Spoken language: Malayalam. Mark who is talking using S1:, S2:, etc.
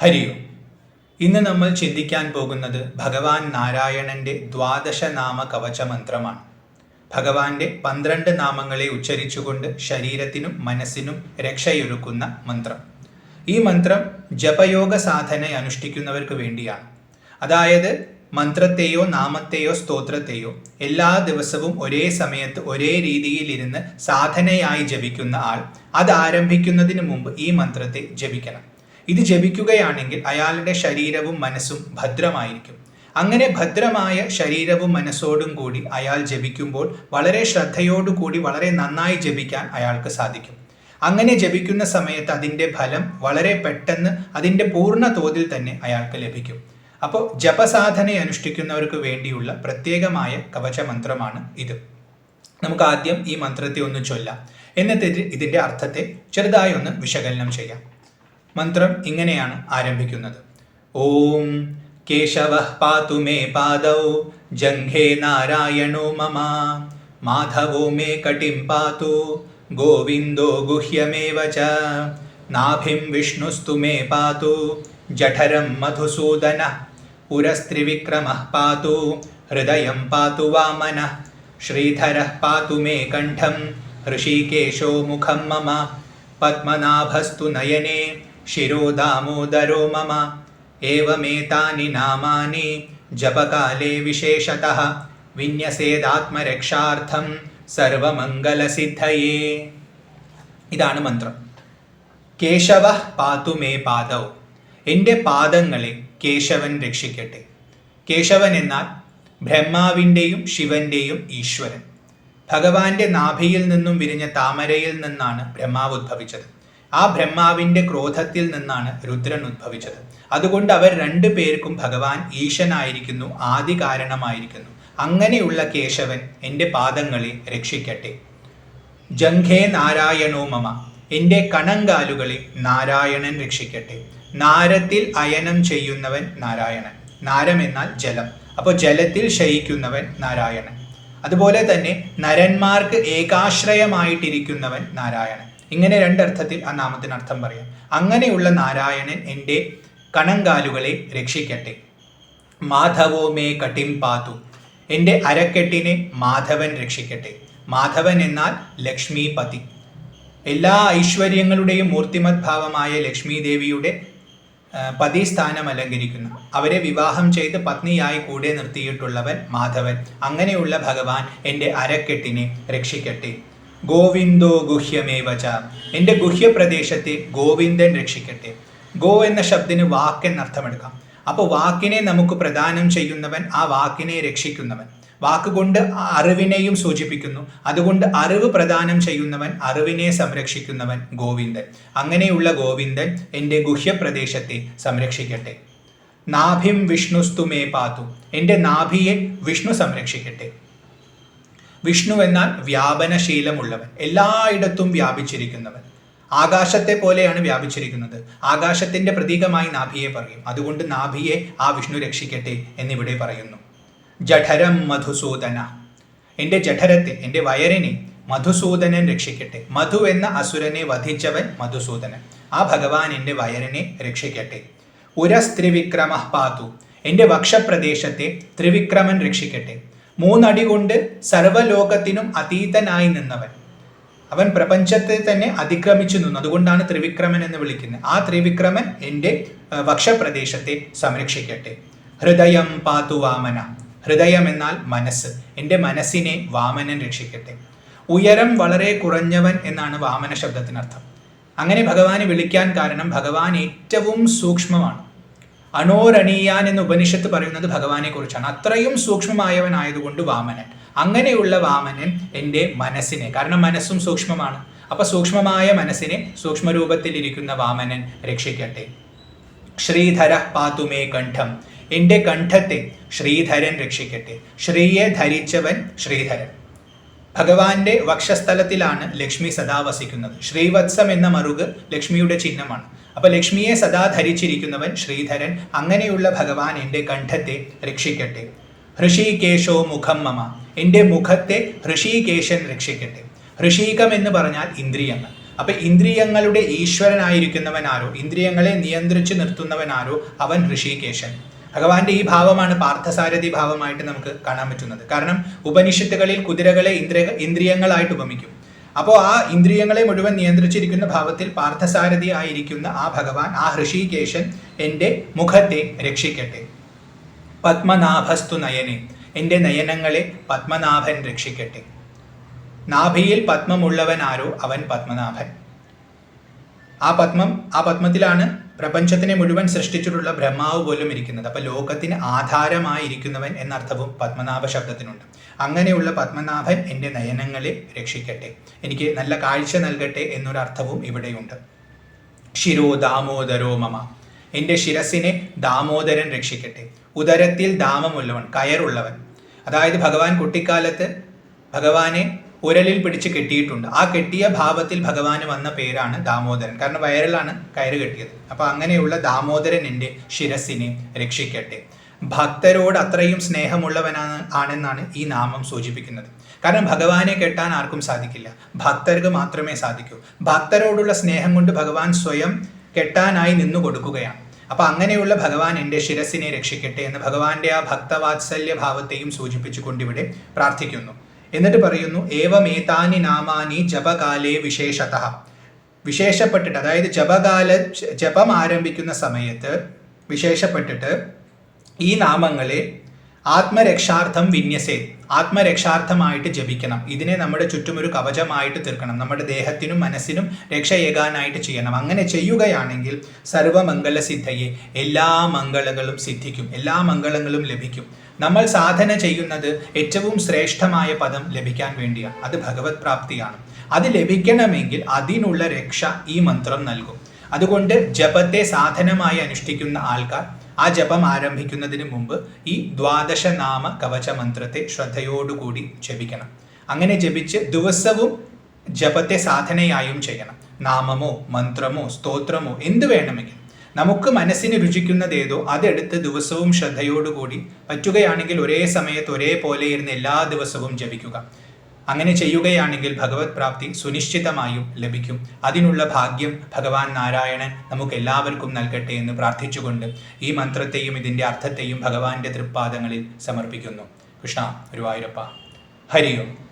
S1: ഹരിയോ ഇന്ന് നമ്മൾ ചിന്തിക്കാൻ പോകുന്നത് ഭഗവാൻ നാരായണന്റെ ദ്വാദശ നാമ കവച മന്ത്രമാണ് ഭഗവാന്റെ പന്ത്രണ്ട് നാമങ്ങളെ ഉച്ചരിച്ചുകൊണ്ട് ശരീരത്തിനും മനസ്സിനും രക്ഷയൊരുക്കുന്ന മന്ത്രം. ഈ മന്ത്രം ജപയോഗ സാധന അനുഷ്ഠിക്കുന്നവർക്ക് വേണ്ടിയാണ്. അതായത് മന്ത്രത്തെയോ നാമത്തെയോ സ്തോത്രത്തെയോ എല്ലാ ദിവസവും ഒരേ സമയത്ത് ഒരേ രീതിയിൽ രീതിയിലിരുന്ന് സാധനയായി ജപിക്കുന്ന ആൾ അത് ആരംഭിക്കുന്നതിന് മുമ്പ് ഈ മന്ത്രത്തെ ജപിക്കണം. ഇത് ജപിക്കുകയാണെങ്കിൽ അയാളുടെ ശരീരവും മനസ്സും ഭദ്രമായിരിക്കും. അങ്ങനെ ഭദ്രമായ ശരീരവും മനസ്സോടും കൂടി അയാൾ ജപിക്കുമ്പോൾ വളരെ ശ്രദ്ധയോടുകൂടി വളരെ നന്നായി ജപിക്കാൻ അയാൾക്ക് സാധിക്കും. അങ്ങനെ ജപിക്കുന്ന സമയത്ത് അതിന്റെ ഫലം വളരെ പെട്ടെന്ന് അതിന്റെ പൂർണ തോതിൽ തന്നെ അയാൾക്ക് ലഭിക്കും. അപ്പോൾ ജപസാധന അനുഷ്ഠിക്കുന്നവർക്ക് വേണ്ടിയുള്ള പ്രത്യേകമായ കവചമന്ത്രമാണ് ഇത്. നമുക്ക് ആദ്യം ഈ മന്ത്രത്തെ ഒന്ന് ചൊല്ലാം. എന്നിട്ട് ഇതിന്റെ അർത്ഥത്തെ ചെറുതായി ഒന്ന് വിശകലനം ചെയ്യാം. മന്ത്രം ഇങ്ങനെയാണ് ആരംഭിക്കുന്നത്. ഓം കേശവ പാതു മേ പാദൗ ജംഘേ നാരായണോ മമ. മാധവോ മേ കടിം പാതു ഗോവിന്ദോ ഗുഹ്യമേവ ച. നാഭിം വിഷ്ണുസ്തു മേ പാതു ജഠരം മധുസൂദന. പുരസ്ത്രിവിക്രമ പാതു ഹൃദയം പാതു വാമന. ശ്രീധര പാതു മേ കണ്ഠം ഋഷികേശോ മുഖം മമ. പത്മനാഭസ്തു നയനേ शिरो दामोदरो मम एवमेतानि नामानि जपकाले विशेषतः വിന്യസേതാത്മരക്ഷാർത്ഥം സർവമംഗലസിദ്ധയേ ഇതാണ് മന്ത്രം കേശവ പാതു മേ പാദവ് എൻ്റെ പാദങ്ങളെ കേശവൻ രക്ഷിക്കട്ടെ കേശവൻ എന്നാൽ ബ്രഹ്മാവിൻ്റെയും ശിവന്റെയും ഈശ്വരൻ ഭഗവാന്റെ നാഭിയിൽ നിന്നും വിരിഞ്ഞ താമരയിൽ നിന്നാണ് ബ്രഹ്മാവ് ഉദ്ഭവിച്ചത് ആ ബ്രഹ്മാവിന്റെ ക്രോധത്തിൽ നിന്നാണ് രുദ്രൻ ഉദ്ഭവിച്ചത്. അതുകൊണ്ട് അവർ രണ്ടു പേർക്കും ഭഗവാൻ ഈശനായിരിക്കുന്നു ആദി കാരണമായിരിക്കുന്നു അങ്ങനെയുള്ള കേശവൻ എന്റെ പാദങ്ങളെ രക്ഷിക്കട്ടെ. ജംഘേ നാരായണോ മമ. എന്റെ കണങ്കാലുകളെ നാരായണൻ രക്ഷിക്കട്ടെ. നാരത്തിൽ അയനം ചെയ്യുന്നവൻ നാരായണൻ. നാരം എന്നാൽ ജലം. അപ്പോൾ ജലത്തിൽ ശയിക്കുന്നവൻ നാരായണൻ. അതുപോലെ തന്നെ നരന്മാർക്ക് ഏകാശ്രയമായിട്ടിരിക്കുന്നവൻ നാരായണൻ. ഇങ്ങനെ രണ്ടർത്ഥത്തിൽ ആ നാമത്തിന് അർത്ഥം പറയാം. അങ്ങനെയുള്ള നാരായണൻ എന്റെ കണങ്കാലുകളെ രക്ഷിക്കട്ടെ. മാധവോ മേ കട്ടിം പാതു. എന്റെ അരക്കെട്ടിനെ മാധവൻ രക്ഷിക്കട്ടെ. മാധവൻ എന്നാൽ ലക്ഷ്മിപതി എല്ലാ ഐശ്വര്യങ്ങളുടെയും മൂർത്തിമത് ഭാവമായ ലക്ഷ്മി ദേവിയുടെ പതിസ്ഥാനം അലങ്കരിക്കുന്നു. അവരെ വിവാഹം ചെയ്ത് പത്നിയായി കൂടെ നിർത്തിയിട്ടുള്ളവൻ മാധവൻ. അങ്ങനെയുള്ള ഭഗവാൻ എന്റെ അരക്കെട്ടിനെ രക്ഷിക്കട്ടെ. ഗോവിന്ദോ ഗുഹ്യമേവച എന്റെ ഗുഹ്യപ്രദേശത്തെ ഗോവിന്ദൻ രക്ഷിക്കട്ടെ. ഗോ എന്ന ശബ്ദത്തിന് വാക്കെന്ന് അർത്ഥമെടുക്കാം. അപ്പോൾ വാക്കിനെ നമുക്ക് പ്രദാനം ചെയ്യുന്നവൻ ആ വാക്കിനെ രക്ഷിക്കുന്നവൻ. വാക്കുകൊണ്ട് അറിവിനെയും സൂചിപ്പിക്കുന്നു. അതുകൊണ്ട് അറിവ് പ്രദാനം ചെയ്യുന്നവൻ അറിവിനെ സംരക്ഷിക്കുന്നവൻ ഗോവിന്ദൻ. അങ്ങനെയുള്ള ഗോവിന്ദൻ എന്റെ ഗുഹ്യപ്രദേശത്തെ സംരക്ഷിക്കട്ടെ. നാഭിം വിഷ്ണുസ്തുമേ പാതു എന്റെ നാഭിയെ വിഷ്ണു സംരക്ഷിക്കട്ടെ. വിഷ്ണു എന്നാൽ വ്യാപനശീലമുള്ളവൻ എല്ലായിടത്തും വ്യാപിച്ചിരിക്കുന്നവൻ. ആകാശത്തെ പോലെയാണ് വ്യാപിച്ചിരിക്കുന്നത്. ആകാശത്തിന്റെ പ്രതീകമായി നാഭിയെ പറയും. അതുകൊണ്ട് നാഭിയെ ആ വിഷ്ണു രക്ഷിക്കട്ടെ എന്നിവിടെ പറയുന്നു. ജഠരം മധുസൂദന. എന്റെ ജഠരത്തെ എന്റെ വയറിനെ മധുസൂദനൻ രക്ഷിക്കട്ടെ. മധു എന്ന അസുരനെ വധിച്ചവൻ മധുസൂദനൻ. ആ ഭഗവാൻ എന്റെ വയറിനെ രക്ഷിക്കട്ടെ. ഉരസ്ത്രിവിക്രമ പാതു. എന്റെ വക്ഷപ്രദേശത്തെ ത്രിവിക്രമൻ രക്ഷിക്കട്ടെ. മൂന്നടി കൊണ്ട് സർവലോകത്തിനും അതീതനായി നിന്നവൻ. അവൻ പ്രപഞ്ചത്തെ തന്നെ അതിക്രമിച്ചു നിന്നു. അതുകൊണ്ടാണ് ത്രിവിക്രമൻ എന്ന് വിളിക്കുന്നത്. ആ ത്രിവിക്രമൻ എന്റെ വക്ഷപ്രദേശത്തെ സംരക്ഷിക്കട്ടെ. ഹൃദയം പാതു വാമന. ഹൃദയം എന്നാൽ മനസ്സ്. എന്റെ മനസ്സിനെ വാമനൻ രക്ഷിക്കട്ടെ. ഉയരം വളരെ കുറഞ്ഞവൻ എന്നാണ് വാമന ശബ്ദത്തിനർത്ഥം. അങ്ങനെ ഭഗവാനെ വിളിക്കാൻ കാരണം ഭഗവാൻ ഏറ്റവും സൂക്ഷ്മമാണ്. അണോരണീയാൻ എന്ന് ഉപനിഷത്ത് പറയുന്നത് ഭഗവാനെ കുറിച്ചാണ്. അത്രയും സൂക്ഷ്മമായവനായതുകൊണ്ട് വാമനൻ. അങ്ങനെയുള്ള വാമനൻ എന്റെ മനസ്സിനെ കാരണം മനസ്സും സൂക്ഷ്മമാണ്. അപ്പൊ സൂക്ഷ്മമായ മനസ്സിനെ സൂക്ഷ്മരൂപത്തിലിരിക്കുന്ന വാമനൻ രക്ഷിക്കട്ടെ. ശ്രീധര പാതുമേ കണ്ഠം. എന്റെ കണ്ഠത്തെ ശ്രീധരൻ രക്ഷിക്കട്ടെ. ശ്രീയെ ധരിച്ചവൻ ശ്രീധരൻ. ഭഗവാന്റെ വക്ഷസ്ഥലത്തിലാണ് ലക്ഷ്മി സദാ വസിക്കുന്നത്. ശ്രീവത്സം എന്ന മറുക് ലക്ഷ്മിയുടെ ചിഹ്നമാണ്. അപ്പൊ ലക്ഷ്മിയെ സദാ ധരിച്ചിരിക്കുന്നവൻ ശ്രീധരൻ. അങ്ങനെയുള്ള ഭഗവാൻ എന്റെ കണ്ഠത്തെ രക്ഷിക്കട്ടെ. ഋഷികേശോ മുഖം മമ. എന്റെ മുഖത്തെ ഋഷികേശൻ രക്ഷിക്കട്ടെ. ഋഷീകം എന്ന് പറഞ്ഞാൽ ഇന്ദ്രിയങ്ങൾ. അപ്പൊ ഇന്ദ്രിയങ്ങളുടെ ഈശ്വരനായിരിക്കുന്നവനാരോ ഇന്ദ്രിയങ്ങളെ നിയന്ത്രിച്ചു നിർത്തുന്നവനാരോ അവൻ ഋഷികേശൻ ഭഗവാന്റെ ഈ ഭാവമാണ് പാർത്ഥസാരഥി ഭാവമായിട്ട് നമുക്ക് കാണാൻ പറ്റുന്നത്. കാരണം ഉപനിഷത്തുകളിൽ കുതിരകളെ ഇന്ദ്രിയ ഇന്ദ്രിയങ്ങളായിട്ട് ഉപമിക്കും. അപ്പോൾ ആ ഇന്ദ്രിയങ്ങളെ മുഴുവൻ നിയന്ത്രിച്ചിരിക്കുന്ന ഭാവത്തിൽ പാർത്ഥസാരഥി ആയിരിക്കുന്ന ആ ഭഗവാൻ ആ ഋഷികേശൻ എന്റെ മുഖത്തെ രക്ഷിക്കട്ടെ. പത്മനാഭസ്തു നയനെ എന്റെ നയനങ്ങളെ പത്മനാഭൻ രക്ഷിക്കട്ടെ. നാഭിയിൽ പത്മമുള്ളവൻ ആരോ അവൻ പത്മനാഭൻ. ആ പത്മം ആ പത്മത്തിലാണ് പ്രപഞ്ചത്തിനെ മുഴുവൻ സൃഷ്ടിച്ചിട്ടുള്ള ബ്രഹ്മാവ് പോലും ഇരിക്കുന്നത്. അപ്പൊ ലോകത്തിന് ആധാരമായിരിക്കുന്നവൻ എന്നർത്ഥവും പത്മനാഭ ശബ്ദത്തിനുണ്ട്. അങ്ങനെയുള്ള പത്മനാഭൻ എന്റെ നയനങ്ങളെ രക്ഷിക്കട്ടെ. എനിക്ക് നല്ല കാഴ്ച നൽകട്ടെ എന്നൊരർത്ഥവും ഇവിടെയുണ്ട്. ശിരോ ദാമോദരോ മമ. എന്റെ ശിരസിനെ ദാമോദരൻ രക്ഷിക്കട്ടെ. ഉദരത്തിൽ ദാമമുള്ളവൻ കയറുള്ളവൻ. അതായത് ഭഗവാൻ കുട്ടിക്കാലത്ത് ഭഗവാനെ ഉരലിൽ പിടിച്ച് കെട്ടിയിട്ടുണ്ട്. ആ കെട്ടിയ ഭാവത്തിൽ ഭഗവാന് വന്ന പേരാണ് ദാമോദരൻ. കാരണം വയറിലാണ് കയറ് കെട്ടിയത്. അപ്പൊ അങ്ങനെയുള്ള ദാമോദരൻ എന്റെ ശിരസിനെ രക്ഷിക്കട്ടെ. ഭക്തരോട് അത്രയും സ്നേഹമുള്ളവനാണ് ആണെന്നാണ് ഈ നാമം സൂചിപ്പിക്കുന്നത്. കാരണം ഭഗവാനെ കെട്ടാൻ ആർക്കും സാധിക്കില്ല. ഭക്തർക്ക് മാത്രമേ സാധിക്കൂ. ഭക്തരോടുള്ള സ്നേഹം കൊണ്ട് ഭഗവാൻ സ്വയം കെട്ടാനായി നിന്നു കൊടുക്കുകയാണ്. അപ്പൊ അങ്ങനെയുള്ള ഭഗവാൻ എന്റെ ശിരസിനെ രക്ഷിക്കട്ടെ എന്ന് ഭഗവാന്റെ ആ ഭക്തവാത്സല്യ ഭാവത്തെയും സൂചിപ്പിച്ചുകൊണ്ട് ഇവിടെ പ്രാർത്ഥിക്കുന്നു. എന്നിട്ട് പറയുന്നു ഏവമേതാനി നാമാനി ജപകാലേ വിശേഷത. വിശേഷപ്പെട്ടിട്ട് അതായത് ജപകാല ജപം ആരംഭിക്കുന്ന സമയത്ത് വിശേഷപ്പെട്ടിട്ട് ഈ നാമങ്ങളെ ആത്മരക്ഷാർത്ഥം വിന്യസേ ആത്മരക്ഷാർത്ഥമായിട്ട് ജപിക്കണം. ഇതിനെ നമ്മുടെ ചുറ്റും ഒരു കവചമായിട്ട് തീർക്കണം. നമ്മുടെ ദേഹത്തിനും മനസ്സിനും രക്ഷയേകാനായിട്ട് ചെയ്യണം. അങ്ങനെ ചെയ്യുകയാണെങ്കിൽ സർവമംഗലസിദ്ധയെ എല്ലാ മംഗളങ്ങളും സിദ്ധിക്കും എല്ലാ മംഗളങ്ങളും ലഭിക്കും. നമ്മൾ സാധന ചെയ്യുന്നത് ഏറ്റവും ശ്രേഷ്ഠമായ പദം ലഭിക്കാൻ വേണ്ടിയാണ് അത് ഭഗവത് പ്രാപ്തിയാണ്. അത് ലഭിക്കണമെങ്കിൽ അതിനുള്ള രക്ഷ ഈ മന്ത്രം നൽകും. അതുകൊണ്ട് ജപത്തെ സാധനമായി അനുഷ്ഠിക്കുന്ന ആൾക്കാർ ആ ജപം ആരംഭിക്കുന്നതിന് മുമ്പ് ഈ ദ്വാദശ നാമ കവച മന്ത്രത്തെ ശ്രദ്ധയോടുകൂടി ജപിക്കണം. അങ്ങനെ ജപിച്ച് ദിവസവും ജപത്തെ സാധനയായും ചെയ്യണം. നാമമോ മന്ത്രമോ സ്തോത്രമോ എന്ത് വേണമെങ്കിലും. നമുക്ക് മനസ്സിന് രുചിക്കുന്നത് ഏതോ അതെടുത്ത് ദിവസവും ശ്രദ്ധയോടുകൂടി പറ്റുകയാണെങ്കിൽ ഒരേ സമയത്ത് ഒരേപോലെ ഇരുന്ന് എല്ലാ ദിവസവും ജപിക്കുക. അങ്ങനെ ചെയ്യുകയാണെങ്കിൽ ഭഗവത് പ്രാപ്തി സുനിശ്ചിതമായും ലഭിക്കും. അതിനുള്ള ഭാഗ്യം ഭഗവാൻ നാരായണൻ നമുക്ക് എല്ലാവർക്കും നൽകട്ടെ എന്ന് പ്രാർത്ഥിച്ചുകൊണ്ട് ഈ മന്ത്രത്തെയും ഇതിന്റെ അർത്ഥത്തെയും ഭഗവാന്റെ തൃപ്പാദങ്ങളിൽ സമർപ്പിക്കുന്നു. കൃഷ്ണ ഗുരുവായൂരപ്പ. ഹരിയും.